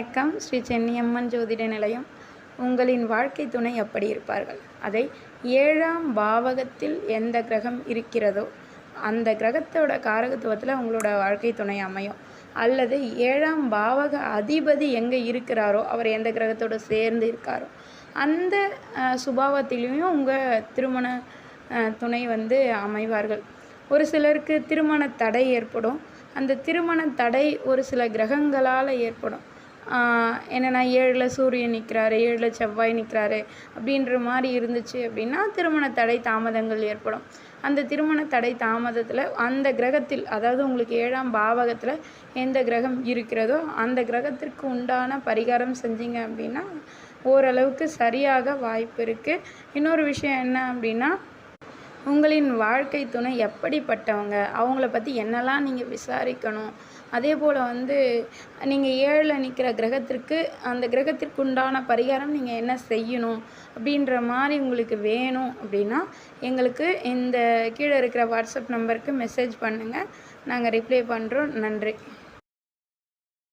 வணக்கம். ஸ்ரீ சென்னியம்மன் ஜோதிட நிலையம். உங்களின் வாழ்க்கை துணை எப்படி இருப்பார்கள்? அதை ஏழாம் பாவகத்தில் எந்த கிரகம் இருக்கிறதோ அந்த கிரகத்தோட காரகத்துவத்தில் உங்களோட வாழ்க்கை துணை அமையும். அல்லது ஏழாம் பாவக அதிபதி எங்கே இருக்கிறாரோ அவர் எந்த கிரகத்தோடு சேர்ந்து இருக்காரோ அந்த சுபாவத்திலையும் உங்கள் திருமண துணை வந்து அமைவார்கள். ஒரு சிலருக்கு திருமண தடை ஏற்படும். அந்த திருமண தடை ஒரு சில கிரகங்களால் ஏற்படும். என்னென்னா ஏழில் சூரியன் நிற்கிறாரு ஏழில் செவ்வாய் நிற்கிறாரு அப்படின்ற மாதிரி இருந்துச்சு அப்படின்னா திருமண தடை தாமதங்கள் ஏற்படும். அந்த திருமண தடை தாமதத்தில் அந்த கிரகத்தில் அதாவது உங்களுக்கு ஏழாம் பாவகத்தில் எந்த கிரகம் இருக்கிறதோ அந்த கிரகத்திற்கு உண்டான பரிகாரம் செஞ்சீங்க அப்படின்னா ஓரளவுக்கு சரியாக வாய்ப்பு இருக்குது இன்னொரு விஷயம் என்ன அப்படின்னா உங்களின் வாழ்க்கை துணை எப்படிப்பட்டவங்க? அவங்கள பற்றி என்னெல்லாம் நீங்கள் விசாரிக்கணும்? அதே போல் வந்து நீங்கள் ஏழில் நிற்கிற கிரகத்திற்கு அந்த கிரகத்திற்கு உண்டான பரிகாரம் நீங்கள் என்ன செய்யணும்? அப்படின்ற மாதிரி உங்களுக்கு வேணும் அப்படின்னா எங்களுக்கு இந்த கீழே இருக்கிற வாட்ஸ்அப் நம்பருக்கு மெசேஜ் பண்ணுங்கள் நாங்கள் ரிப்ளை பண்ணுறோம் நன்றி.